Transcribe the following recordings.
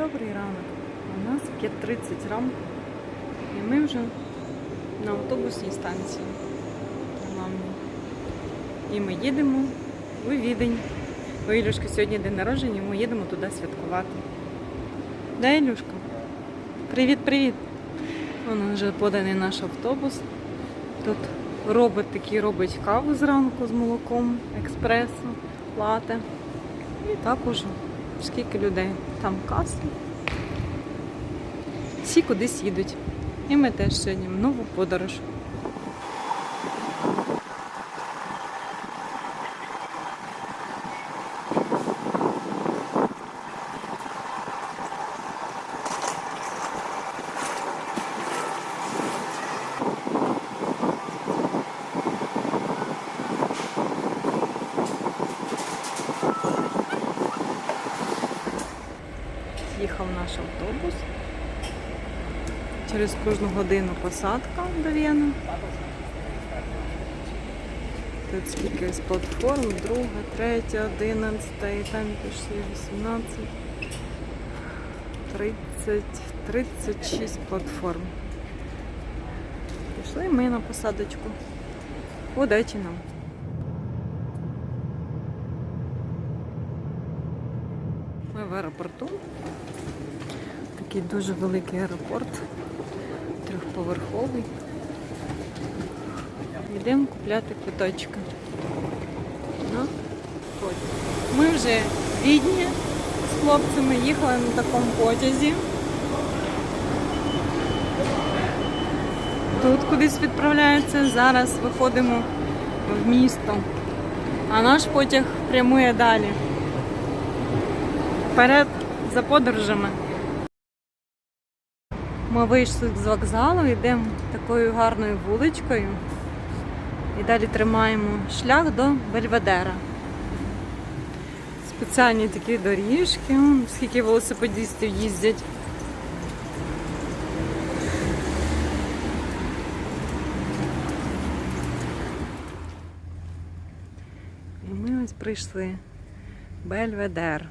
Добрий ранок. У нас 5.30 ранку. І ми вже на автобусній станції. І ми їдемо у Відень. У Ілюшки сьогодні день народження, ми їдемо туди святкувати. Да, Ілюшка? Привіт-привіт! Вон вже поданий наш автобус. Тут робот такий робить каву зранку з молоком, експресо, лате. І також скільки людей. Там каси. Всі кудись їдуть. І ми теж сьогодні в нову подорож. Наш автобус. Через кожну годину посадка до Вєни. Тут скільки ось платформ, друга, третя, одинадцята, і там пішли 18, 30, 36 платформ. Пішли ми на посадочку. Удачі нам! Ми в аеропорту. Такий дуже великий аеропорт, трьохповерховий. Йдемо купляти квиточки. Ну. Ми вже в Відні з хлопцями їхали на такому потязі. Тут кудись відправляються, зараз виходимо в місто. А наш потяг прямує далі. Вперед за подорожами. Ми вийшли з вокзалу, йдемо такою гарною вуличкою і далі тримаємо шлях до Бельведера. Спеціальні такі доріжки, скільки велосипедистів їздять. І ми ось прийшли. Бельведер.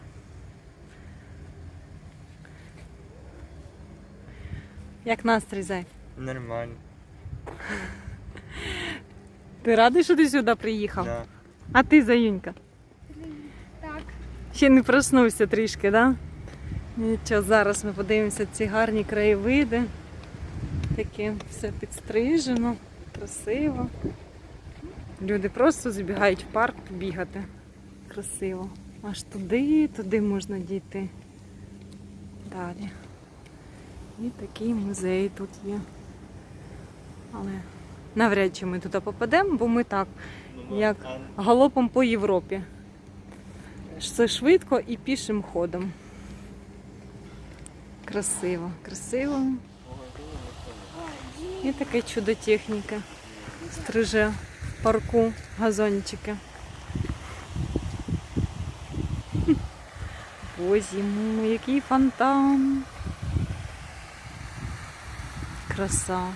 Як настрій, зай? Нормально. Ти радий, що ти сюди приїхав? Да. А ти, Заюнька? Так. Ще не проснувся трішки, да? Нічого, зараз ми подивимося ці гарні краєвиди. Таке все підстрижено, красиво. Люди просто забігають в парк бігати. Красиво. Аж туди, туди можна дійти. Далі. І такий музей тут є. Але навряд чи ми туди попадемо, бо ми так, як галопом по Європі. Все швидко і пішим ходом. Красиво, красиво. І таке чудо техніки. Стриже в парку газончики. Бозі який фонтан. Краса.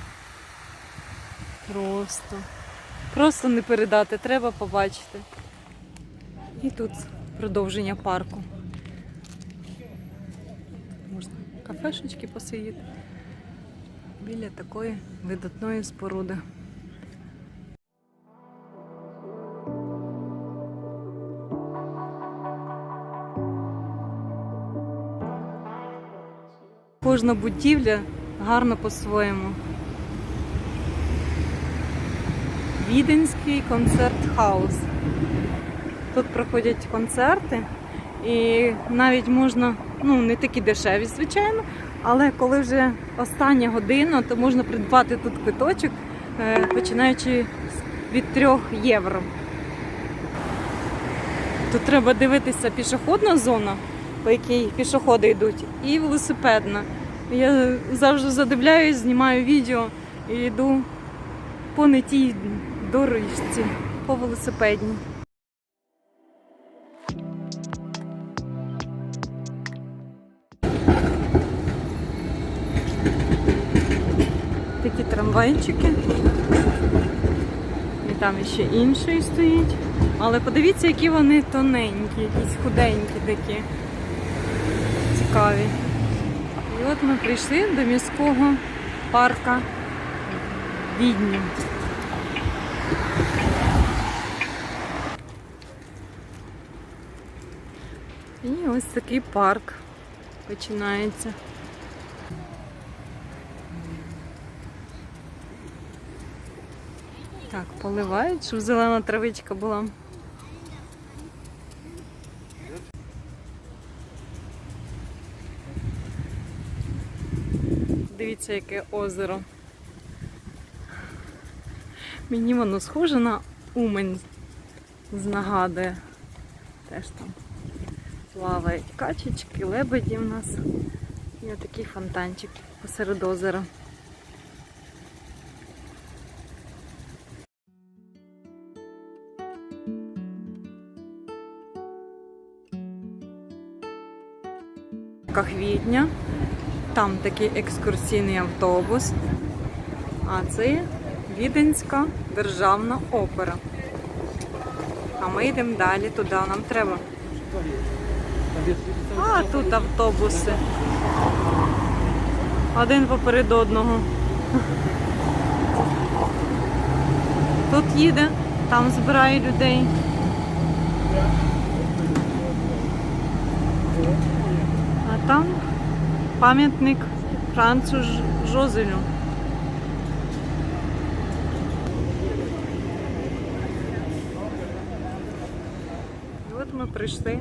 Просто. Просто не передати, треба побачити. І тут продовження парку. Можна кафешечки посидіти біля такої видатної споруди. Кожна будівля гарна по-своєму. Віденський концерт-хаус. Тут проходять концерти, і навіть можна, ну не такі дешеві, звичайно, але коли вже остання година, то можна придбати тут квиточок, е, починаючи від 3 євро. Тут треба дивитися пішохідна зона, по якій пішоходи йдуть, і велосипедна. Я завжди задивляюсь, знімаю відео і йду по не тій дорожці, по велосипедній. Такі трамвайчики. І там ще інший стоїть. Але подивіться, які вони тоненькі, якісь худенькі такі. Цікаві. І от ми прийшли до міського парка Відні. І ось такий парк починається. Так, поливають, щоб зелена травичка була. Дивіться, яке озеро. Мені воно схоже на Умань знагадує. Теж там плавають качечки, лебеді в нас. І отакий фонтанчик посеред озера. Квітня. Там такий екскурсійний автобус. А це Віденська державна опера. А ми йдемо далі туди, нам треба. А тут автобуси. Один поперед одного. Тут їде, там збирає людей. А там пам'ятник Францу Жозелю. І от ми прийшли,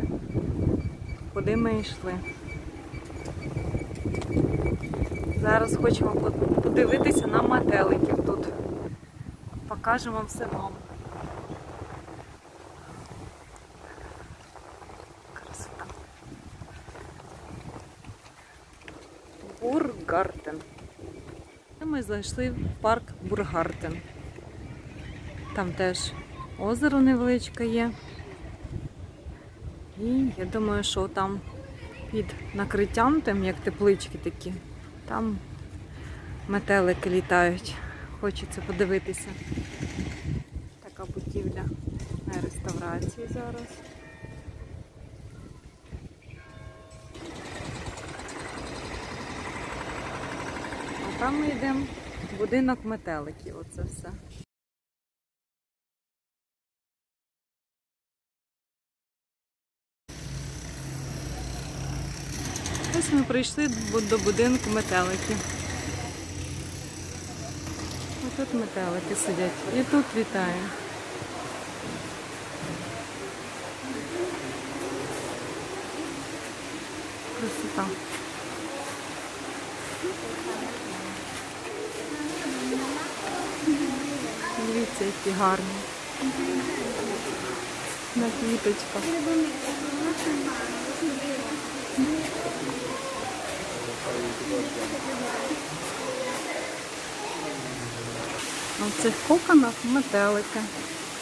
куди ми йшли. Зараз хочемо подивитися на метеликів тут. Покажемо вам все вам. Красота. Бургартен. І Зайшли в парк Бургартен. Там теж озеро невеличке є. І я думаю, що там під накриттям, там як теплички такі, там метелики літають. Хочеться подивитися. Така будівля на реставрації зараз. А там ми йдемо в будинок метеликів. Оце все. Ось ми прийшли до будинку метеликів. Ось тут метелики сидять. І тут вітаю. Красота. Дивіться, які гарні. На квіточках. А в цих коконах метелики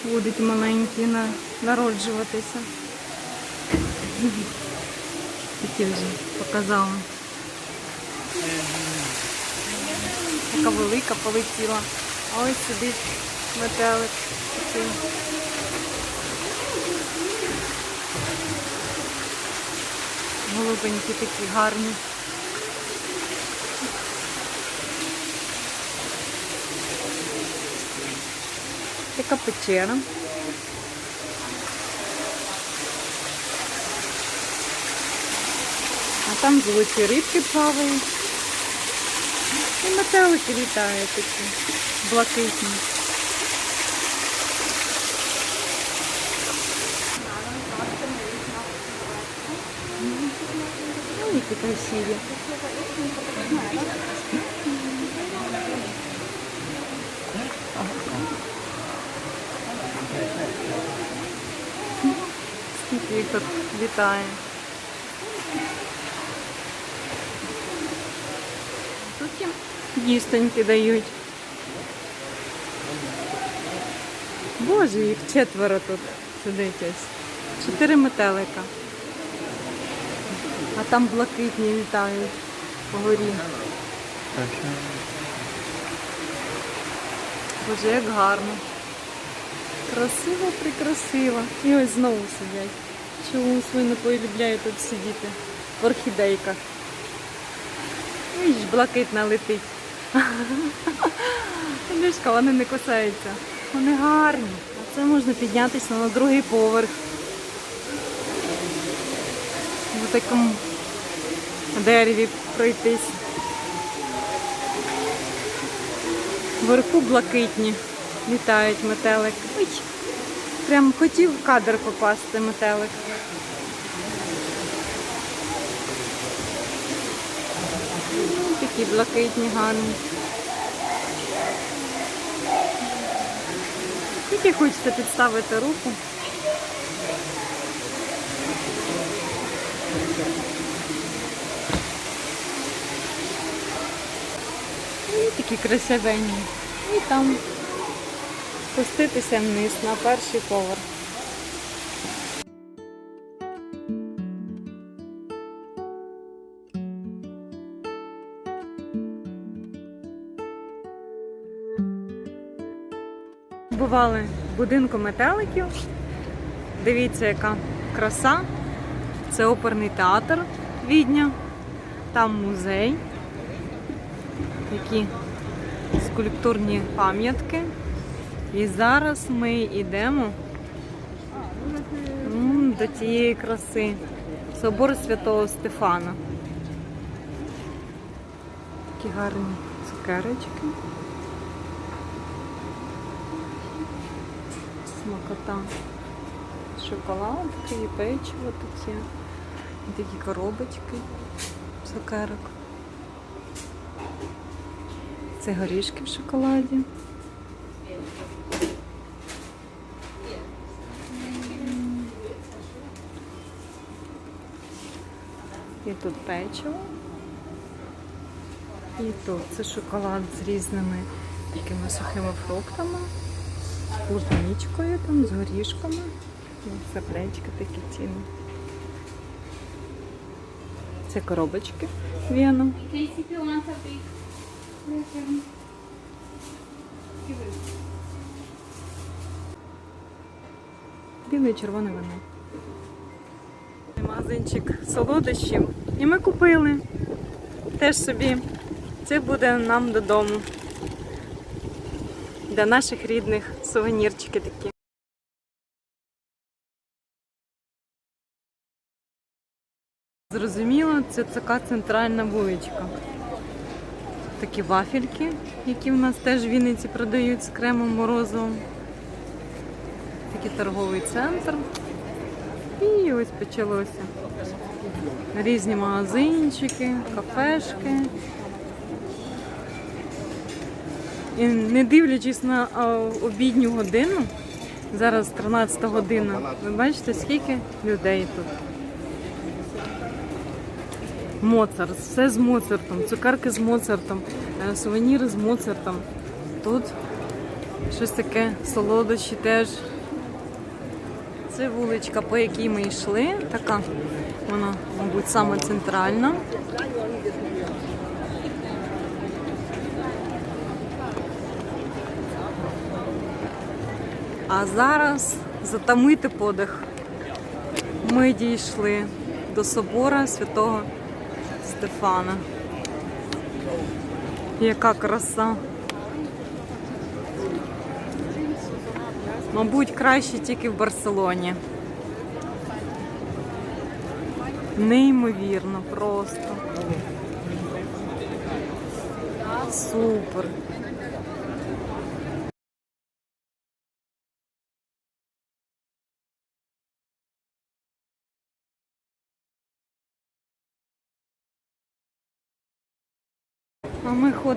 будуть маленькі народжуватися. Такі вже показала. Така велика полетіла. А ось сидить метелик. Такий. Голубенькі такі гарні. Така печера. А там золоті рибки плавають. І метелики літають такі, блакитні. Ой, які красиві. Скільки їх тут літає. Тут їм їстоньки дають. Боже, їх четверо тут сидить ось. Чотири метелика. Там блакитні літають по горі. Боже, як гарно. Красиво, прикрасиво. І ось знову сидять. Чомусь вони полюбляють тут сидіти в орхідейках. Ой, ж блакитна летить. Ліжка, вони не кусаються. Вони гарні. А це можна піднятися на другий поверх. В такому дереві пройтись. Вверху блакитні літають метелик. Ой, прям хотів в кадр попасти метелик. Такі блакитні гарні. Тільки хочеться підставити руку. Такі красивенні. І там спуститися вниз на перший поверх. Бували будинку метеликів. Дивіться, яка краса. Це оперний театр Відня. Там музей. Такі скульптурні пам'ятки. І зараз ми йдемо до тієї краси. Собор Святого Стефана. Такі гарні цукерочки. Смакота. Шоколадки і печиво. І такі коробочки цукерок. Це горішки в шоколаді. І тут печиво. І тут це шоколад з різними такими сухими фруктами, з клубничкою, там, з горішками. І Сердечки такі ціни. Це коробочки Віно. Біле і червоне вино. Магазинчик солодощів. І ми купили теж собі. Це буде нам додому. Для наших рідних сувенірчики такі. Зрозуміло, це така центральна вуличка. Такі вафельки, які в нас теж в Вінниці продають з кремом морозивом. Такий торговий центр. І ось почалося. Різні магазинчики, кафешки. І не дивлячись на обідню годину, зараз 13 година, ви бачите, скільки людей тут. Моцарт, все з Моцартом, цукерки з Моцартом, е, сувеніри з Моцартом. Тут щось таке солодощі теж. Це вуличка, по якій ми йшли. Така вона, мабуть, саме центральна. А зараз затамити подих. Ми дійшли до собора святого Стефана. Яка краса. Мабуть, краще тільки в Барселоні. Неймовірно просто. Супер.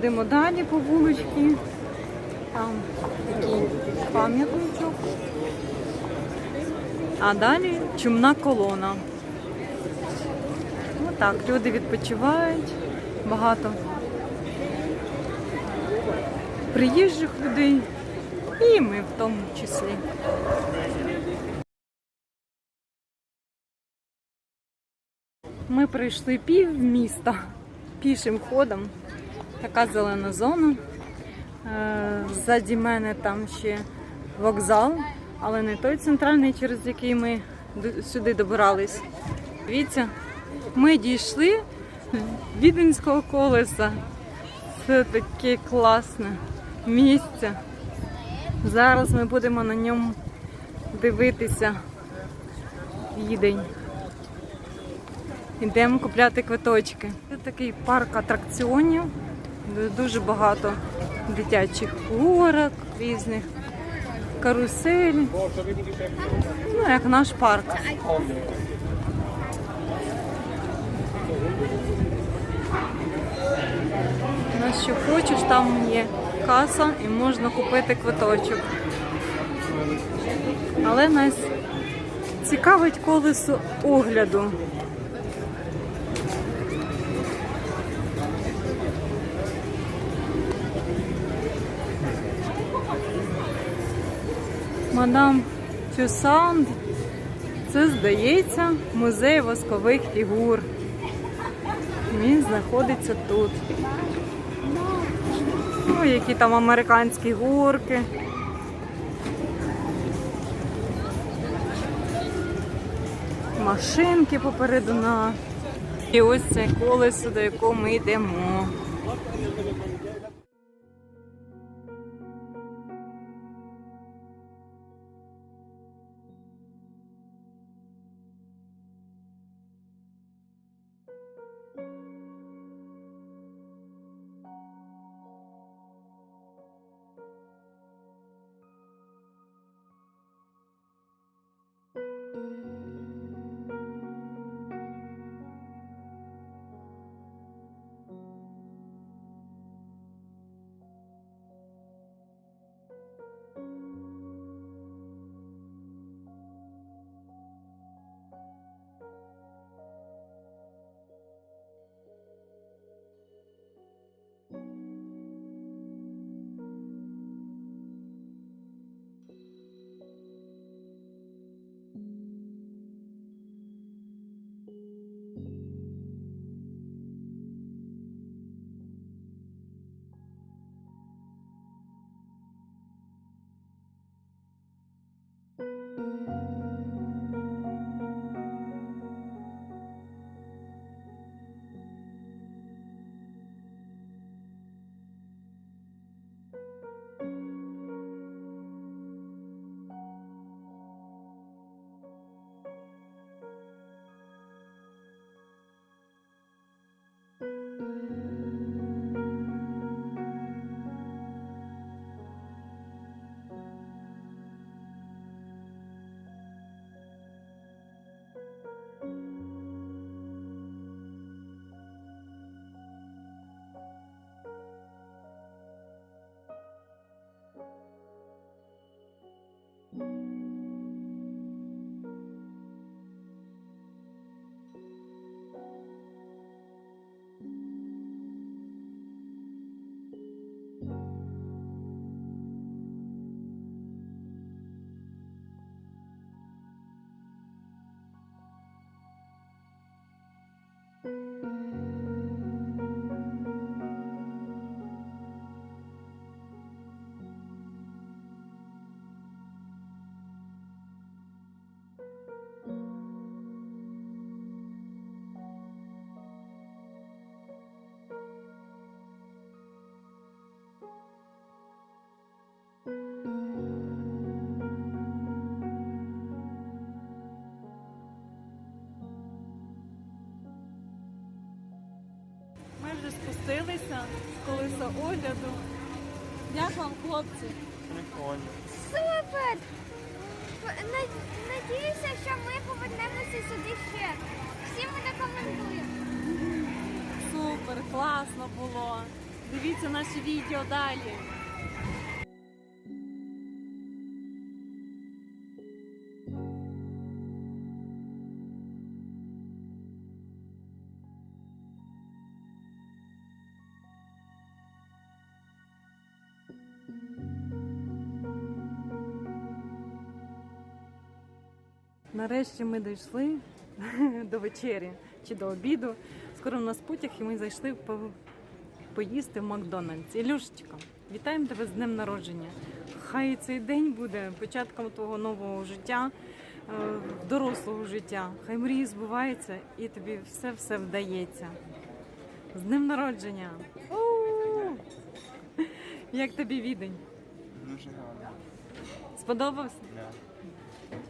Ходимо далі по вуличці. Там такий пам'ятничок. А далі чумна колона. Отак, люди відпочивають. Багато приїжджих людей. І ми в тому числі. Ми пройшли пів міста пішим ходом. Така зелена зона. Е, Ззаді мене там ще вокзал, але не той центральний, через який ми сюди добирались. Дивіться, ми дійшли віденського колеса. Це таке класне місце. Зараз ми будемо на ньому дивитися відень. Йдемо купляти квиточки. Це такий парк атракціонів, дуже багато дитячих горок різних, карусель. Ну, як наш парк. На що хочеш, там є каса і можна купити квиточок. Але нас цікавить колесо огляду. Мадам Тюсанд. Це, здається, музей воскових фігур. Він знаходиться тут. Ну, які там американські горки. Машинки попереду нас. І ось це колесо, до якого ми йдемо. Ми вже спустилися з колеса огляду. Як вам, хлопці? Прикольно. Супер! На- Надіюся, що ми повернемося сюди ще. Всім рекомендуємо. Супер, класно було. Дивіться наші відео далі. Нарешті ми дійшли до вечері чи до обіду. Скоро в нас потяг, і ми зайшли по... поїсти в Макдональдс. Ілюшечка, вітаємо тебе з днем народження. Хай цей день буде початком твого нового життя, е, дорослого життя. Хай мрії збуваються і тобі все-все вдається. З днем народження! У! Як тобі відень? Дуже гарно. Сподобався? Да.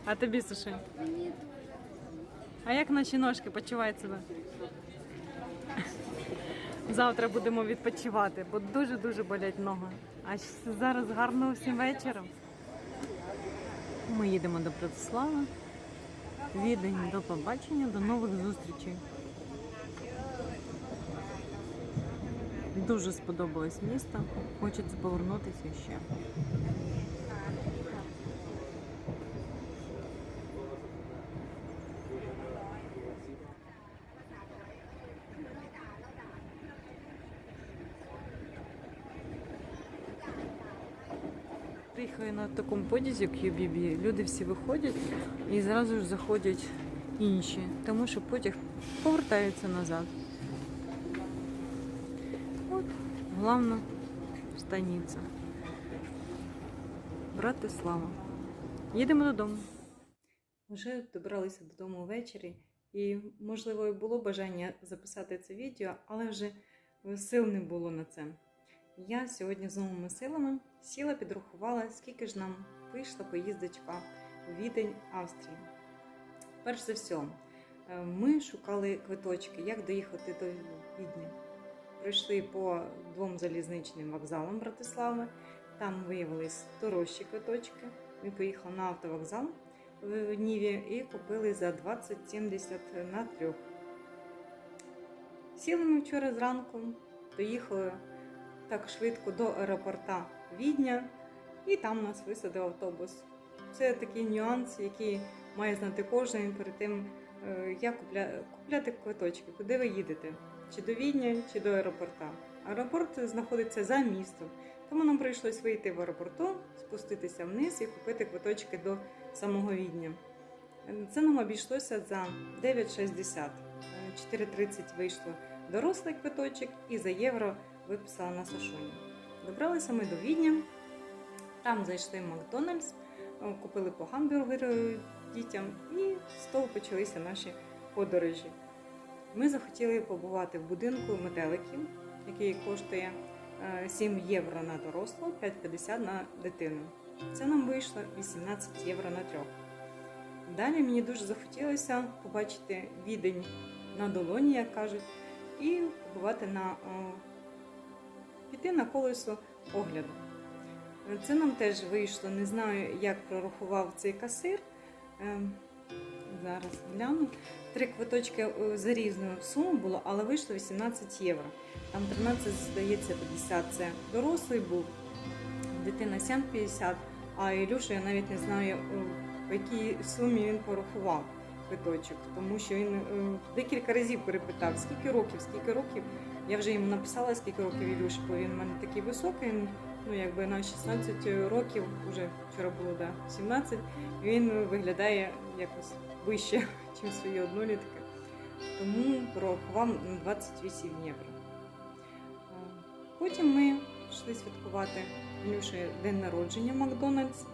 А тобі суши? Мені дуже. А як наші ножки почувають себе? Завтра будемо відпочивати, бо дуже-дуже болять ноги. А зараз гарного всім вечора. Ми їдемо до Братислава. Відень, до побачення, до нових зустрічей. Дуже сподобалось місто. Хочеться повернутися ще. На такому подязі QBB. Люди всі виходять і зразу ж заходять інші, тому що потяг повертається назад. От, головна станиця. Братислава. Їдемо додому. Вже добралися додому ввечері, і, можливо, і було бажання записати це відео, але вже сил не було на це. Я сьогодні з новими силами сіла, підрахувала, скільки ж нам вийшла поїздочка у Відень, Австрії. Перш за все, ми шукали квиточки, як доїхати до Відня. Прийшли по двом залізничним вокзалам Братислави. Там виявились дорожчі квиточки. Ми поїхали на автовокзал в Ніві і купили за 20,70 на трьох. Сіли ми вчора зранку, доїхали так швидко до аеропорта Відня, і там нас висадив автобус. Це такий нюанс, який має знати кожен перед тим, е, як купляти квиточки, куди ви їдете, чи до Відня, чи до аеропорта. Аеропорт знаходиться за містом, тому нам прийшлось вийти в аеропорту, спуститися вниз і купити квиточки до самого Відня. Це нам обійшлося за 9,60. Е, 4,30 вийшло дорослий квиточок і за євро виписала на Сашуні. Добралися ми до Відня, там зайшли в Макдональдс, е, купили по гамбургеру дітям і з того почалися наші подорожі. Ми захотіли побувати в будинку метеликів, який коштує е, 7 євро на дорослого, 5,50 на дитину. Це нам вийшло 18 євро на трьох. Далі мені дуже захотілося побачити відень на долоні, як кажуть, і побувати на о, піти на колесо огляду. Це нам теж вийшло, не знаю, як прорахував цей касир. Ем, Зараз гляну. Три квиточки е, за різну суму було, але вийшло 18 євро. Там 13, здається, 50 це дорослий був, дитина 7,50, а Ілюша я навіть не знаю, е, в якій сумі він порахував квиточок, тому що він е, декілька разів перепитав, скільки років, скільки років. Я вже йому написала, скільки років Ілюші, бо він в мене такий високий, ну якби на 16 років, вже вчора було да, 17, і він виглядає якось вище, ніж свої однолітки. Тому порахував на 28 євро. Потім ми йшли святкувати Ілюші день народження Макдональдс.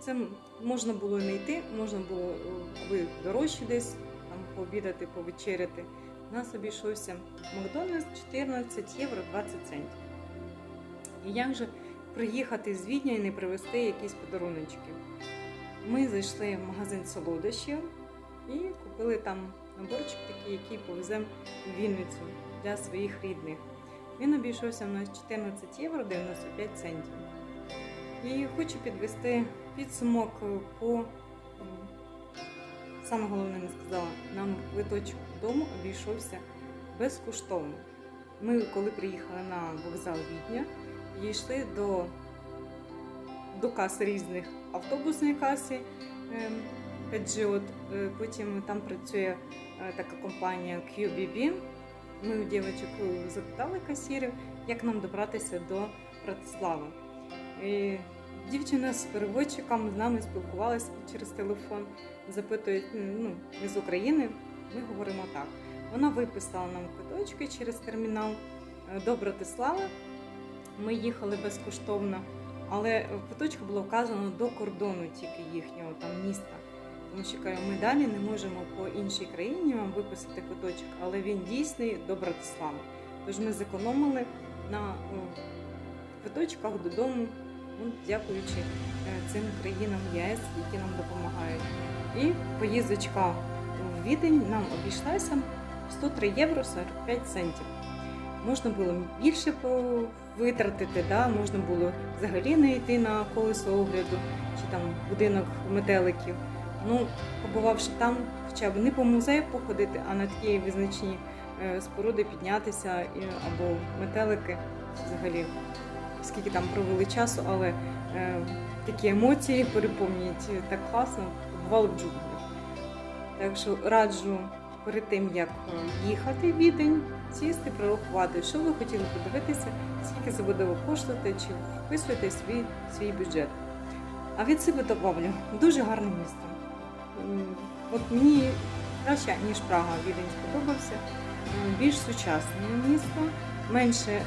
Це можна було не йти, можна було е, дорожче десь там пообідати, повечеряти. Нас обійшовся Макдональдс 14 євро 20 центів. І як же приїхати з Відня і не привезти якісь подаруночки? Ми зайшли в магазин солодощів і купили там наборчик такий, який повеземо в Вінницю для своїх рідних. Він обійшовся на 14 євро 95 центів. І хочу підвести підсумок по саме головне не сказала, нам квиточок додому обійшовся безкоштовно. Ми, коли приїхали на вокзал Відня, йшли до, до кас різних автобусної каси ем, Peugeot, е, потім там працює е, така компанія QBB. Ми у дівчинок запитали касірів, як нам добратися до Братислави. І дівчина з переводчиком з нами спілкувалася через телефон, запитує, ну, з України, ми говоримо так. Вона виписала нам квиточки через термінал е, до Братислави. Ми їхали безкоштовно, але в квиточку було вказано до кордону тільки їхнього там міста. Тому що кажу, ми далі не можемо по іншій країні вам виписати квиточок, але він дійсний до Братислави. Тож ми зекономили на квиточках додому, ну, дякуючи е, цим країнам ЄС, які нам допомагають. І поїздочка Відень нам обійшлася 103 євро 45 центів. Можна було більше витратити, да? можна було взагалі не йти на колесо огляду чи там будинок метеликів. Ну, побувавши там, хоча б не по музею походити, а на такі визначні е, споруди піднятися або метелики взагалі, скільки там провели часу, але е, такі емоції переповнюють е, так класно, бували в джунглях. Так що раджу перед тим, як їхати в Відень, сісти, прорахувати, що ви хотіли подивитися, скільки це буде коштувати, чи вписуєте свій, свій бюджет. А від себе добавлю, дуже гарне місто. От мені краще, ніж Прага, Відень сподобався. Більш сучасне місто, менше, е,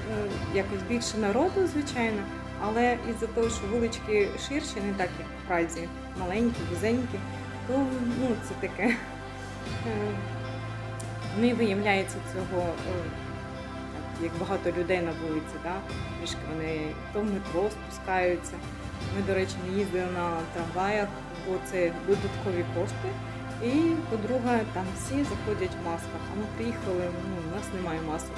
якось більше народу, звичайно, але із-за того, що вулички ширші, не так як в Празі, маленькі, вузенькі, то ну, це таке. Не виявляється цього, е, як багато людей на вулиці, да? трішки вони то в метро спускаються. Ми, до речі, не їздили на трамваях, бо це додаткові кошти. І, по-друге, там всі заходять в масках. А ми приїхали, ну, у нас немає масок.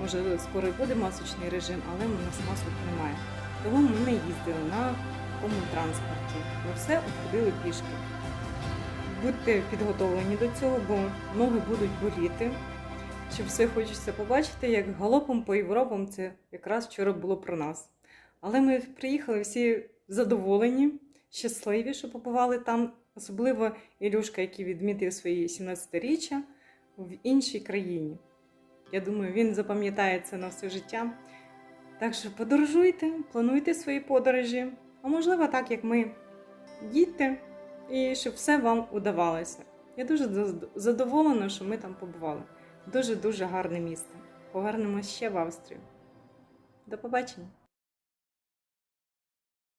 Може, скоро і буде масочний режим, але у нас масок немає. Тому ми не їздили на такому транспорті. Ми все обходили пішки. Будьте підготовлені до цього, бо ноги будуть боліти. Що все хочеться побачити, як галопом по Європам це якраз вчора було про нас. Але ми приїхали всі задоволені, щасливі, що побували там, особливо Ілюшка, який відмітив свої 17-річчя в іншій країні. Я думаю, він запам'ятає це на все життя. Так що подорожуйте, плануйте свої подорожі, а можливо, так як ми. Їдьте і щоб все вам удавалося. Я дуже задоволена, що ми там побували. Дуже дуже гарне місце. Повернемось ще в Австрію. До побачення!